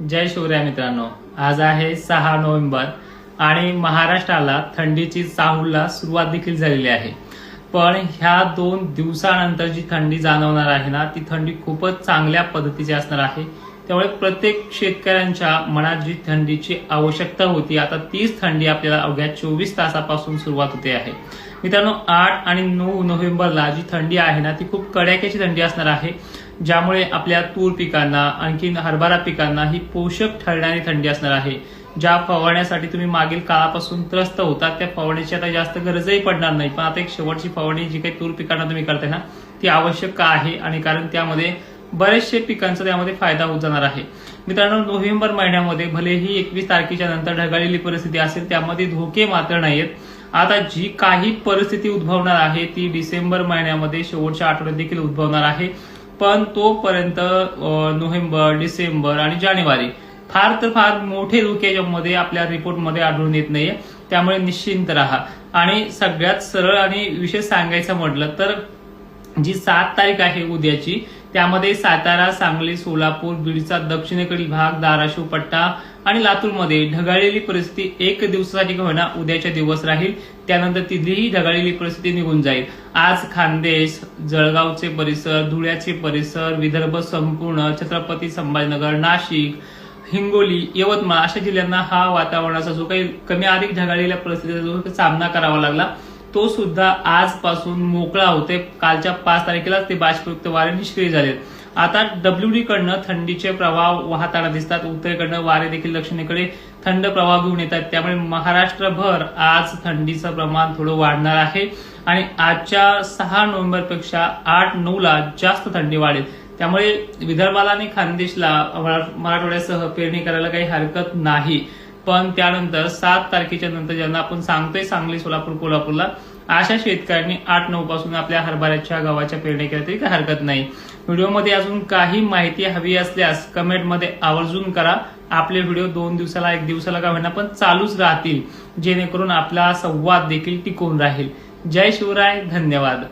जय शिवराय मित्रांनो. आज आहे सहा नोव्हेंबर आणि महाराष्ट्राला थंडीची चाहूलला सुरुवात देखील झालेली आहे. पण ह्या दोन दिवसानंतर जी थंडी जाणवणार आहे ना ती थंडी खूपच चांगल्या पद्धतीची असणार आहे. त्यामुळे प्रत्येक शेतकऱ्यांच्या मनात जी थंडीची आवश्यकता होती आता तीच थंडी आपल्याला अवघ्या चोवीस तासापासून सुरुवात होते आहे. मित्रांनो आठ आणि नऊ नोव्हेंबरला जी थंडी आहे ना ती खूप कड्याक्याची थंडी असणार आहे. ज्यामुळे आपल्या तूर पिकांना आणखी हरभरा पिकांना ही पोषक ठरणारी थंडी असणार आहे. ज्या फवारण्यासाठी तुम्ही मागील काळापासून त्रस्त होता त्या फवारणीची आता जास्त गरजही पडणार नाही. पण आता एक शेवटची फवारणी जी काही तूर पिकांना तुम्ही करताय ना ती आवश्यक का आहे? आणि कारण त्यामध्ये बरेचसे पिकांचा त्यामध्ये फायदा होत जाणार आहे. मित्रांनो नोव्हेंबर महिन्यामध्ये भलेही एकवीस तारखेच्या नंतर ढगाळलेली परिस्थिती असेल त्यामध्ये धोके मात्र नाहीत आता जी काही परिस्थिती उद्भवणार आहे ती डिसेंबर महिन्यामध्ये शेवटच्या आठवड्यात देखील उद्भवणार आहे. पण तोपर्यंत नोव्हेंबर डिसेंबर आणि जानेवारी फार तर फार मोठे धोके याच्यामध्ये आपल्या रिपोर्टमध्ये आढळून येत नाहीये. त्यामुळे निश्चिंत राहा. आणि सगळ्यात सरळ आणि विशेष सांगायचं म्हटलं तर जी सात तारीख आहे उद्याची त्यामध्ये सातारा सांगली सोलापूर बीडचा दक्षिणेकडील भाग धाराशिव पट्टा आणि लातूरमध्ये ढगाळलेली परिस्थिती एक दिवसासाठी होणार होईना उद्याच्या दिवस राहील. त्यानंतर तिथलीही ढगाळलेली परिस्थिती निघून जाईल. आज खानदेश जळगावचे परिसर धुळ्याचे परिसर विदर्भ संपूर्ण छत्रपती संभाजीनगर नाशिक हिंगोली यवतमाळ अशा जिल्ह्यांना हा वातावरणाचा जो काही कमी अधिक ढगाळलेल्या परिस्थितीचा जो सामना करावा लागला तो सुद्धा आजपासून मोकळा होते. कालच्या पाच तारखेलाच ते बाष्पयुक्त वारे निष्क्रिय झालेत. आता डब्ल्यू डी कडनं थंडीचे प्रवाह वाहताना दिसतात. उत्तरेकडनं वारे देखील दक्षिणेकडे थंड प्रवाह घेऊन येतात. त्यामुळे महाराष्ट्रभर आज थंडीचं प्रमाण थोडं वाढणार आहे. आणि आजच्या सहा नोव्हेंबरपेक्षा आठ नऊ ला जास्त थंडी वाढेल. त्यामुळे विदर्भाला आणि खानदेशला मराठवाड्यासह पेरणी करायला काही हरकत नाही. पण त्यानंतर सात तारखेच्या नंतर ज्यांना आपण सांगतोय सांगली सोलापूर कोल्हापूरला अशा शेतकऱ्यांनी आठ नऊ पासून आपल्या हरभऱ्याच्या गव्हाच्या पेरणी केल्या तरी काही हरकत नाही. व्हिडिओमध्ये अजून काही माहिती हवी असल्यास कमेंटमध्ये आवर्जून करा. आपले व्हिडिओ दोन दिवसाला एक दिवसाला का होईना पण चालूच राहतील. जेणेकरून आपला संवाद देखील टिकून राहील. जय शिवराय धन्यवाद.